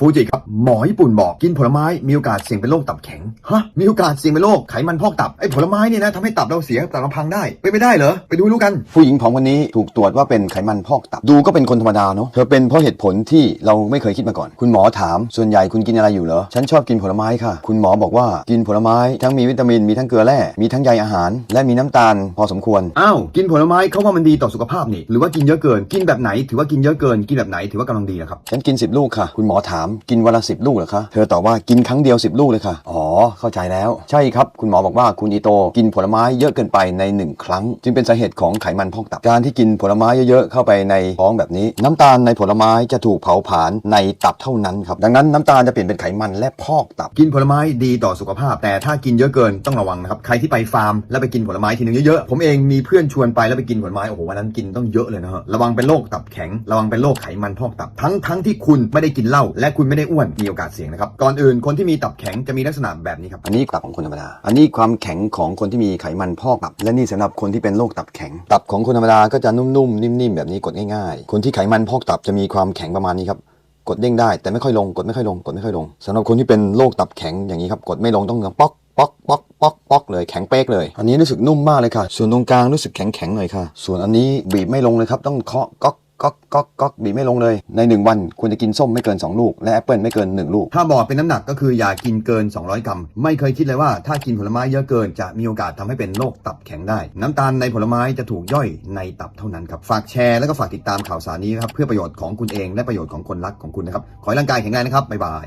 ฟูจิครับ หมอญี่ปุ่นบอกกินผลไม้มีโอกาสเสี่ยงเป็นโรคตับแข็ง ฮะ มีโอกาสเสี่ยงเป็นโรคไขมันพอกตับ ไอ้ผลไม้เนี่ยนะทำให้ตับเราเสียตับเราพังได้ ไปนไม่ได้เหรอ ไปดูให้รู้กัน ผู้หญิงผอมคนนี้ถูกตรวจว่าเป็นไขมันพอกตับ ดูก็เป็นคนธรรมดาเนาะ เธอเป็นเพราะเหตุผลที่เราไม่เคยคิดมาก่อน คุณหมอถาม ส่วนใหญ่คุณกินอะไรอยู่เหรอ ฉันชอบกินผลไม้ค่ะ คุณหมอบอกว่ากินผลไม้ทั้งมีวิตามิน มีทั้งเกลือแร่ มีทั้งใยอาหาร และมีน้ำตาล พอสมควร อ้าว กินผลไม้เขาว่ามันดีต่อสุขภาพนี่ หรือว่ากินเยอะเกิน กินแบบไหน ถือว่ากินเยอะเกิน กินแบบไหน ถือว่ากำลังดีนะครับ ฉันกิน 10 ลูกค่ะ คุณหมอถามกินวันละสิลูกเหรอคะ เธอตอบว่ากินครั้งเดียว 10 ลูกเลยค่ะ อ๋อ เข้าใจแล้ว ใช่ครับ คุณหมอบอกว่าคุณอีโตกินผลไม้เยอะเกินไปใน 1 ครั้ง จึงเป็นสาเหตุของไขมันพอกตับ การที่กินผลไม้เยอะๆ เข้าไปในท้องแบบนี้ น้ำตาลในผลไม้จะถูกเผาผลาญในตับเท่านั้นครับ ดังนั้นน้ำตาลจะเปลี่ยนเป็นไขมันและพอกตับ กินผลไม้ดีต่อสุขภาพ แต่ถ้ากินเยอะเกินต้องระวังนะครับ ใครที่ไปฟาร์มแล้วไปกินผลไม้ทีนึงเยอะๆ ผมเองมีเพื่อนชวนไปแล้วไปกินผลไม้โอ้โหวันนั้นกินต้องเยอะเลยนะฮะ ระวังเป็นโรคตับแข็ง ระวังเป็นโรคไขมันพอกตับ ทั้งทั้งที่คุณไม่ได้กินเหล้าและคุณไม่ได้อ้วนมีโอกาสเสี่ยงนะครับ ก่อนอื่นคนที่มีตับแข็งจะมีลักษณะแบบนี้ครับ อันนี้ตับของคนธรรมดา อันนี้ความแข็งของคนที่มีไขมันพอกตับ และนี่สำหรับคนที่เป็นโรคตับแข็ง ตับของคนธรรมดาก็จะนุ่มๆนิ่มๆแบบนี้กดง่ายๆ คนที่ไขมันพอกตับจะมีความแข็งประมาณนี้ครับกดเด้งได้แต่ไม่ค่อยลงกดไม่ค่อยลงกดไม่ค่อยลงสำหรับคนที่เป็นโรคตับแข็งอย่างนี้ครับกดไม่ลงต้องป๊อกป๊อกป๊อกป๊อกป๊อกเลยแข็งเป๊กเลย อันนี้รู้สึกนุ่มมากเลยค่ะ ส่วนตรงกลางรู้สึกแข็งแข็งๆหน่อยค่ะ ส่วนอันนี้บีบไม่ลงเลยครับต้องเคาะก๊อก ก๊อกก๊อกก๊อกบีบไม่ลงเลย ในหนึ่งวันควรจะกินส้มไม่เกินสองลูก และแอปเปิลไม่เกินหนึ่งลูก ถ้าบอกเป็นน้ำหนักก็คืออย่ากินเกิน 200 กรัม ไม่เคยคิดเลยว่าถ้ากินผลไม้เยอะเกินจะมีโอกาสทำให้เป็นโรคตับแข็งได้ น้ำตาลในผลไม้จะถูกย่อยในตับเท่านั้นครับ ฝากแชร์แล้วก็ฝากติดตามข่าวสารนี้นะครับเพื่อประโยชน์ของคุณเองและประโยชน์ของคนรักของคุณนะครับ ขอให้ร่างกายแข็งแรงนะครับบ๊ายบาย